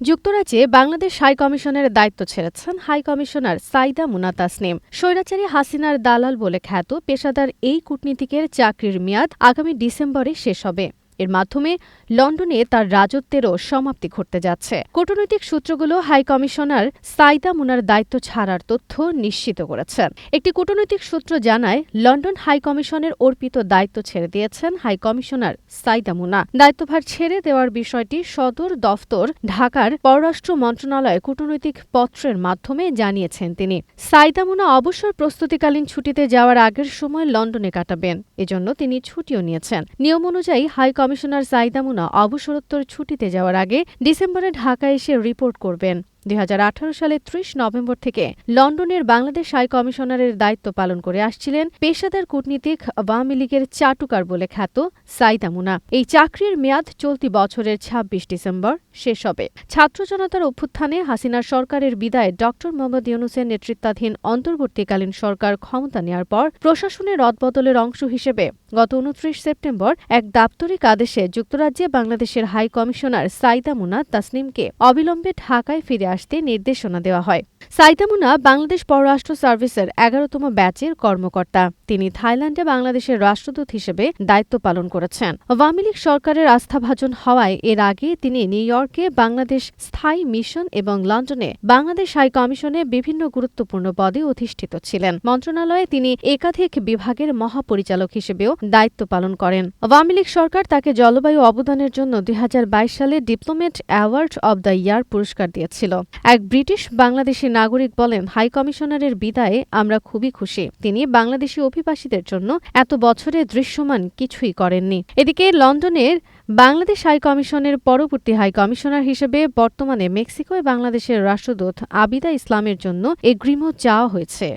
যুক্তরাজ্যে বাংলাদেশ হাই কমিশনের দায়িত্ব ছেড়েছেন হাই কমিশনার সাইদা মুনা তাসনিম স্বৈরাচারী হাসিনার দালাল বলে খ্যাত পেশাদার এই কূটনীতিকের চাকরির মেয়াদ আগামী ডিসেম্বরে শেষ হবে। এর মাধ্যমে লন্ডনে তার রাজত্বেরও সমাপ্তি ঘটতে যাচ্ছে। কূটনৈতিক সূত্রগুলো হাই কমিশনার সাইদা মুনার দায়িত্ব ছাড়ার তথ্য নিশ্চিত করেছেন একটি কূটনৈতিক সূত্র জানায়, লন্ডন হাই কমিশনের অর্পিত দায়িত্ব ছেড়ে দিয়েছেন হাই কমিশনার সাইদা মুনা। দায়িত্বভার ছেড়ে দেওয়ার বিষয়টি সদর দফতর ঢাকার পররাষ্ট্র মন্ত্রণালয়ে কূটনৈতিক পত্রের মাধ্যমে জানিয়েছেন তিনি। সাইদা মুনা অবসর প্রস্তুতিকালীন ছুটিতে যাওয়ার আগের সময় লন্ডনে কাটাবেন, এজন্য তিনি ছুটিও নিয়েছেন। নিয়ম অনুযায়ী হাই কমিশনার সাইদামুনা অবসরোত্তর ছুটিতে যাওয়ার আগে ডিসেম্বরে ঢাকা এসে রিপোর্ট করবেন। দুই সালে ত্রিশ নভেম্বর থেকে লন্ডনের বাংলাদেশ হাই কমিশনারের দায়িত্ব পালন করে আসছিলেন পেশাদার কূটনীতিক আওয়ামী লীগের চাটুকার বলে খ্যাত সাইদা মুনা। এই চাকরির মেয়াদ চলতি বছরের ২৬ ডিসেম্বর শেষ হবে। ছাত্র জনতার অভ্যুত্থানে হাসিনার সরকারের বিদায় ড মোহাম্মদ ইউনুসের নেতৃত্বাধীন অন্তর্বর্তীকালীন সরকার ক্ষমতা নেওয়ার পর প্রশাসনের রদবদলের অংশ হিসেবে গত উনত্রিশ সেপ্টেম্বর এক দাপ্তরিক আদেশে যুক্তরাজ্যে বাংলাদেশের হাই কমিশনার সাইদা মুনা তাসনিমকে অবিলম্বে ঢাকায় ফিরে আসতে নির্দেশনা দেওয়া হয়। সাইতামুনা বাংলাদেশ পররাষ্ট্র সার্ভিসের এগারোতম ব্যাচের কর্মকর্তা। তিনি থাইল্যান্ডে বাংলাদেশের রাষ্ট্রদূত হিসেবে দায়িত্ব পালন করেছেন। আওয়ামী লীগ সরকারের আস্থাভাজন হওয়ায় এর আগে তিনি নিউ ইয়র্কে বাংলাদেশ স্থায়ী মিশন এবং লন্ডনে বাংলাদেশ হাই কমিশনে বিভিন্ন গুরুত্বপূর্ণ পদে অধিষ্ঠিত ছিলেন। মন্ত্রণালয়ে তিনি একাধিক বিভাগের মহাপরিচালক হিসেবেও দায়িত্ব পালন করেন। আওয়ামী লীগ সরকার তাকে জলবায়ু অবদানের জন্য দুই হাজার বাইশ সালে diplomat award of the year পুরস্কার দিয়েছিল। এক ব্রিটিশ বাংলাদেশি নাগরিক বলেন, হাই কমিশনারের বিদায়ে আমরা খুবই খুশি। তিনি বাংলাদেশি অভিবাসীদের জন্য এত বছরে দৃশ্যমান কিছুই করেননি। এদিকে লন্ডনের বাংলাদেশ হাই কমিশনের পরবর্তী হাই কমিশনার হিসেবে বর্তমানে মেক্সিকোয় বাংলাদেশের রাষ্ট্রদূত আবিদা ইসলামের জন্য এগ্রিমো চাওয়া হয়েছে।